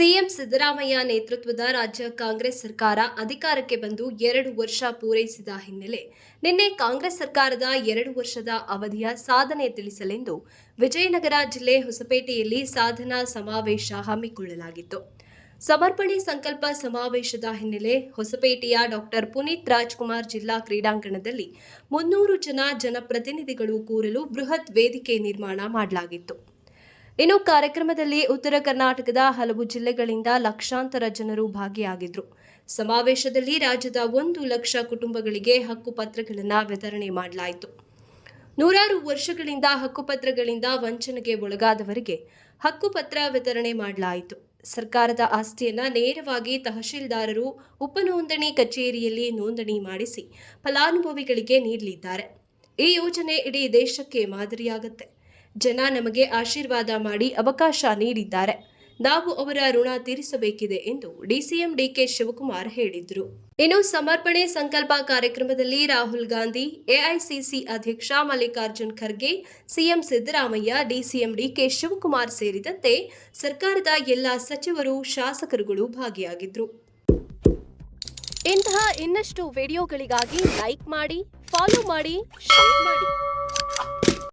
CM Siddaramaiah ನೇತೃತ್ವದ ರಾಜ್ಯ ಕಾಂಗ್ರೆಸ್ ಸರ್ಕಾರ ಅಧಿಕಾರಕ್ಕೆ ಬಂದು ಎರಡು ವರ್ಷ ಪೂರೈಸಿದ ಹಿನ್ನೆಲೆ ನಿನ್ನೆ ಕಾಂಗ್ರೆಸ್ ಸರ್ಕಾರದ ಎರಡು ವರ್ಷದ ಅವಧಿಯ ಸಾಧನೆ ತಿಳಿಸಲೆಂದು ವಿಜಯನಗರ ಜಿಲ್ಲೆ ಹೊಸಪೇಟೆಯಲ್ಲಿ ಸಾಧನಾ ಸಮಾವೇಶ ಹಮ್ಮಿಕೊಳ್ಳಲಾಗಿತ್ತು. ಸಮರ್ಪಣೆ ಸಂಕಲ್ಪ ಸಮಾವೇಶದ ಹಿನ್ನೆಲೆ ಹೊಸಪೇಟೆಯ ಡಾಕ್ಟರ್ ಪುನೀತ್ ರಾಜ್ಕುಮಾರ್ ಜಿಲ್ಲಾ ಕ್ರೀಡಾಂಗಣದಲ್ಲಿ ಮುನ್ನೂರು ಜನ ಜನಪ್ರತಿನಿಧಿಗಳು ಕೂರಲು ಬೃಹತ್ ವೇದಿಕೆ ನಿರ್ಮಾಣ ಮಾಡಲಾಗಿತ್ತು. ಇನ್ನು ಕಾರ್ಯಕ್ರಮದಲ್ಲಿ ಉತ್ತರ ಕರ್ನಾಟಕದ ಹಲವು ಜಿಲ್ಲೆಗಳಿಂದ ಲಕ್ಷಾಂತರ ಜನರು ಭಾಗಿಯಾಗಿದ್ರು. ಸಮಾವೇಶದಲ್ಲಿ ರಾಜ್ಯದ ಒಂದು ಲಕ್ಷ ಕುಟುಂಬಗಳಿಗೆ ಹಕ್ಕುಪತ್ರಗಳನ್ನು ವಿತರಣೆ ಮಾಡಲಾಯಿತು. ನೂರಾರು ವರ್ಷಗಳಿಂದ ಹಕ್ಕುಪತ್ರಗಳಿಂದ ವಂಚನೆಗೆ ಒಳಗಾದವರಿಗೆ ಹಕ್ಕುಪತ್ರ ವಿತರಣೆ ಮಾಡಲಾಯಿತು. ಸರ್ಕಾರದ ಆಸ್ತಿಯನ್ನು ನೇರವಾಗಿ ತಹಶೀಲ್ದಾರರು ಉಪನೋಂದಣಿ ಕಚೇರಿಯಲ್ಲಿ ನೋಂದಣಿ ಮಾಡಿಸಿ ಫಲಾನುಭವಿಗಳಿಗೆ ನೀಡಲಿದ್ದಾರೆ. ಈ ಯೋಜನೆ ಇಡೀ ದೇಶಕ್ಕೆ ಮಾದರಿಯಾಗತ್ತೆ. ಜನ ನಮಗೆ ಆಶೀರ್ವಾದ ಮಾಡಿ ಅವಕಾಶ ನೀಡಿದ್ದಾರೆ. ನಾವು ಅವರ ಋಣ ತೀರಿಸಬೇಕಿದೆ ಎಂದು ಡಿಸಿಎಂ ಡಿಕೆ ಶಿವಕುಮಾರ್ ಹೇಳಿದರು. ಇನ್ನು ಸಮರ್ಪಣೆ ಸಂಕಲ್ಪ ಕಾರ್ಯಕ್ರಮದಲ್ಲಿ ರಾಹುಲ್ ಗಾಂಧಿ ಎಐಸಿಸಿ ಅಧ್ಯಕ್ಷ Mallikarjun Kharge, CM Siddaramaiah, DCM DK Shivakumar ಸೇರಿದಂತೆ ಸರ್ಕಾರದ ಎಲ್ಲ ಸಚಿವರು, ಶಾಸಕರುಗಳು ಭಾಗಿಯಾಗಿದ್ದರು ಇಂತಹ ಇನ್ನಷ್ಟು ವಿಡಿಯೋಗಳಿಗಾಗಿ ಲೈಕ್ ಮಾಡಿ, ಫಾಲೋ ಮಾಡಿ, ಶೇರ್ ಮಾಡಿ.